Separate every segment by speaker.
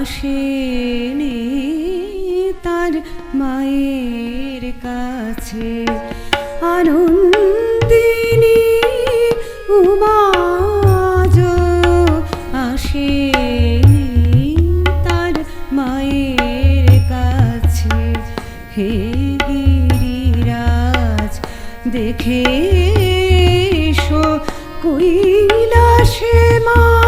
Speaker 1: আসেনি তার মায়ের কাছে। আনন্দিনী উমা হে গিরিরাজ দেখে শো কৈলাসে মা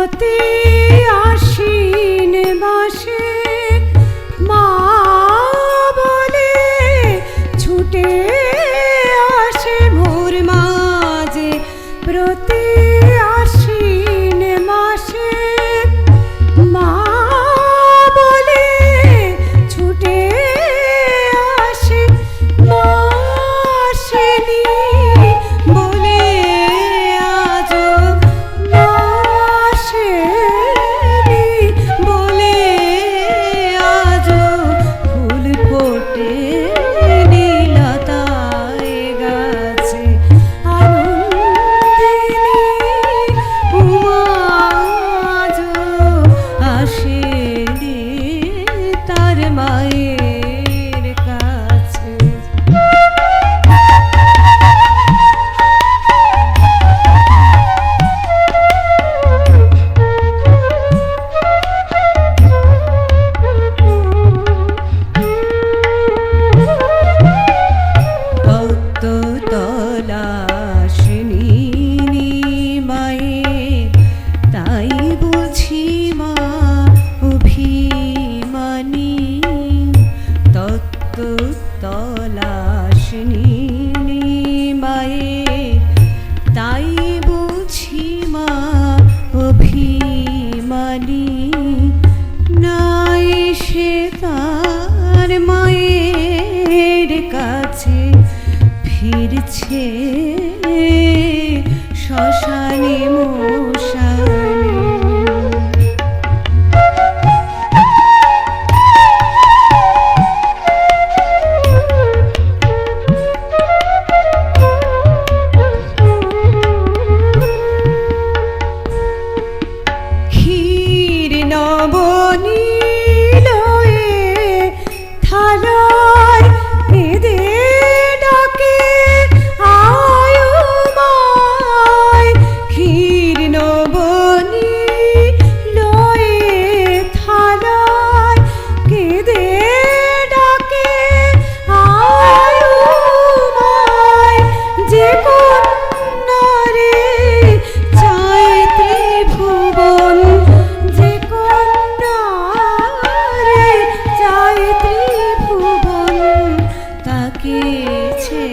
Speaker 1: প্রতি Yeah. কাছে ফিরছে। বাঁচে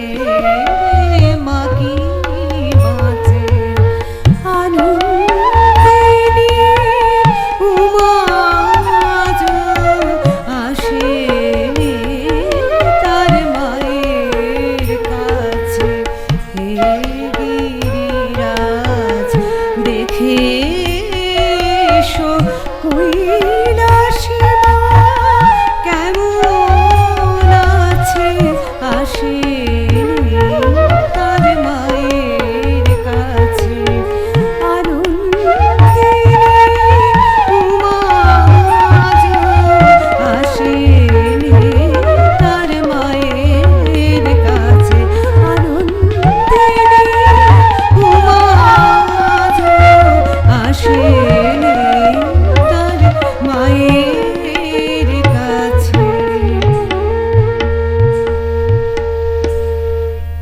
Speaker 1: মা কি বাঁচে আনন্দে উমাজ আসে তার মায়ের কাছে হে গিরিরাজ দেখে এসো কই আসে